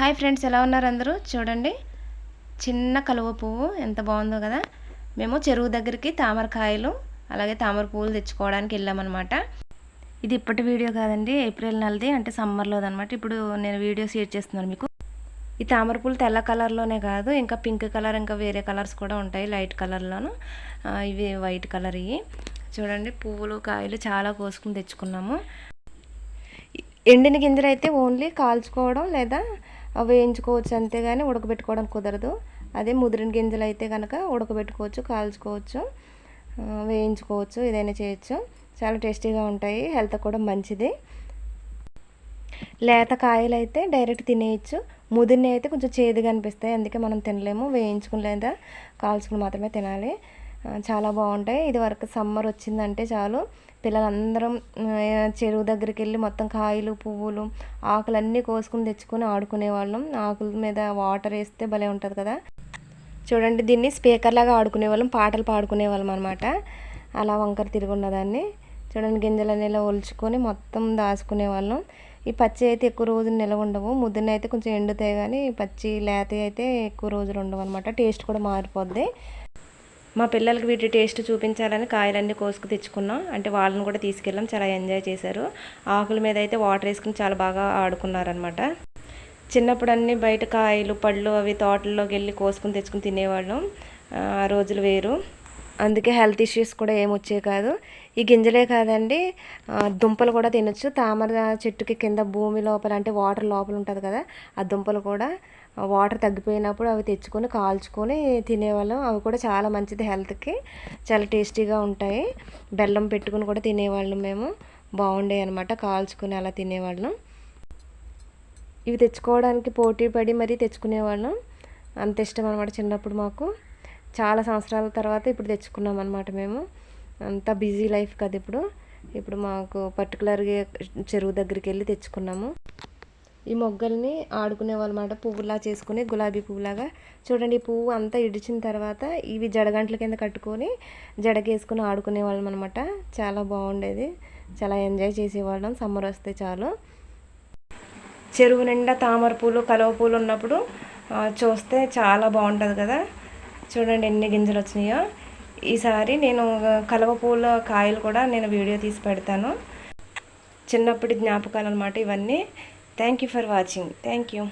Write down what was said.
Hi friends ఎలా ఉన్నారు అందరూ? చూడండి చిన్న కలువ పువ్వు ఎంత బాగుందో కదా? మేము చెరువు దగ్గరికి తామరకాయలు అలాగే తామర పువ్వులు తెచ్చుకోవడానికి వెళ్ళామన్నమాట. ఇది ఇప్పటి వీడియో కాదండి ఏప్రిల్ నెలది అంటే సమ్మర్లోది అనమాట ఇప్పుడు నేను వీడియో షేర్ చేస్తున్నాను మీకు. ఈ తామర పూలు తెల్ల కలర్లోనే కాదు ఇంకా పింక్ కలర్ ఇంకా వేరే కలర్స్ కూడా ఉంటాయి లైట్ కలర్లోను. ఇవి వైట్ కలర్ ఇవి. చూడండి పువ్వులు కాయలు చాలా కోసుకుని తెచ్చుకున్నాము. ఎండిన గింజలు అయితే ఓన్లీ కాల్చుకోవడం లేదా వేయించుకోవచ్చు అంతేగాని ఉడకబెట్టుకోవడం కుదరదు. అదే ముదిరిన గింజలు అయితే కనుక ఉడకబెట్టుకోవచ్చు కాల్చుకోవచ్చు వేయించుకోవచ్చు ఏదైనా చేయొచ్చు. చాలా టేస్టీగా ఉంటాయి హెల్త్ కూడా మంచిది. లేత కాయలు అయితే డైరెక్ట్ తినేయచ్చు. ముదిరిని అయితే కొంచెం చేదుగా అనిపిస్తాయి అందుకే మనం తినలేము. వేయించుకుని లేదా కాల్చుకుని మాత్రమే తినాలి. చాలా బాగుంటాయి. ఇది వరకు సమ్మర్ వచ్చిందంటే చాలు. పిల్లలందరం చెరువు దగ్గరికి వెళ్ళి మొత్తం కాయలు పువ్వులు ఆకులన్నీ కోసుకుని తెచ్చుకొని ఆడుకునే వాళ్ళం ఆకుల మీద వాటర్ వేస్తే భలే ఉంటుంది కదా. చూడండి దీన్ని స్పీకర్ లాగా ఆడుకునే వాళ్ళం పాటలు పాడుకునే వాళ్ళం అనమాట అలా వంకర తిరిగి ఉన్నదాన్ని. చూడండి గింజలన్నీ ఇలా ఒలుచుకొని మొత్తం దాచుకునే వాళ్ళం ఈ పచ్చి అయితే ఎక్కువ రోజులు నిలవ ఉండవు. ముద్దున అయితే కొంచెం ఎండుతాయి కానీ పచ్చి లేత అయితే ఎక్కువ రోజులు ఉండవు అనమాట టేస్ట్ కూడా మారిపోద్ది. మా పిల్లలకి వీటి టేస్ట్ చూపించాలని కాయలన్నీ కోసుకు తెచ్చుకున్నాం. అంటే వాళ్ళని కూడా తీసుకెళ్ళాం. చాలా ఎంజాయ్ చేశారు. ఆకుల మీద అయితే వాటర్ వేసుకుని చాలా బాగా ఆడుకున్నారనమాట చిన్నప్పుడు అన్నీ బయట కాయలు పళ్ళు అవి తోటల్లోకి వెళ్ళి కోసుకుని తెచ్చుకుని తినేవాళ్ళం. ఆ రోజులు వేరు. అందుకే హెల్త్ ఇష్యూస్ కూడా ఏమొచ్చేవి కాదు. ఈ గింజలే కాదండి దుంపలు కూడా తినొచ్చు. తామర చెట్టుకి కింద భూమి లోపల అంటే వాటర్ లోపల ఉంటుంది కదా ఆ దుంపలు కూడా వాటర్ తగ్గిపోయినప్పుడు అవి తెచ్చుకొని కాల్చుకొని తినేవాళ్ళం. అవి కూడా చాలా మంచిది హెల్త్కి. చాలా టేస్టీగా ఉంటాయి. బెల్లం పెట్టుకుని కూడా తినేవాళ్ళం మేము. బాగుండే అనమాట కాల్చుకొని అలా తినేవాళ్ళం. ఇవి తెచ్చుకోవడానికి పోటీ పడి మరీ తెచ్చుకునేవాళ్ళం. అంత ఇష్టం అనమాట చిన్నప్పుడు మాకు. చాలా సంవత్సరాల తర్వాత ఇప్పుడు తెచ్చుకున్నాం అనమాట మేము. అంత బిజీ లైఫ్ కదా ఇప్పుడు. ఇప్పుడు మాకు పర్టికులర్గా చెరువు దగ్గరికి వెళ్ళి తెచ్చుకున్నాము. ఈ మొగ్గల్ని ఆడుకునే వాళ్ళమాట. పువ్వులా చేసుకుని గులాబీ పువ్వులాగా. చూడండి ఈ పువ్వు అంతా ఇడిచిన తర్వాత ఇవి జడగంటల కింద కట్టుకొని జడకేసుకుని ఆడుకునే వాళ్ళం అనమాట చాలా బాగుండేది. చాలా ఎంజాయ్ చేసేవాళ్ళం. సమ్మర్ వస్తే చాలు. చెరువు నిండా తామర పూలు కలవ పూలు ఉన్నప్పుడు చూస్తే చాలా బాగుంటుంది కదా. చూడండి ఎన్ని గింజలు వచ్చినాయో. ఈసారి నేను కలవ పూల కాయలు కూడా నేను వీడియో తీసి పెడతాను. చిన్నప్పటి జ్ఞాపకాలు అనమాట ఇవన్నీ. Thank you for watching thank you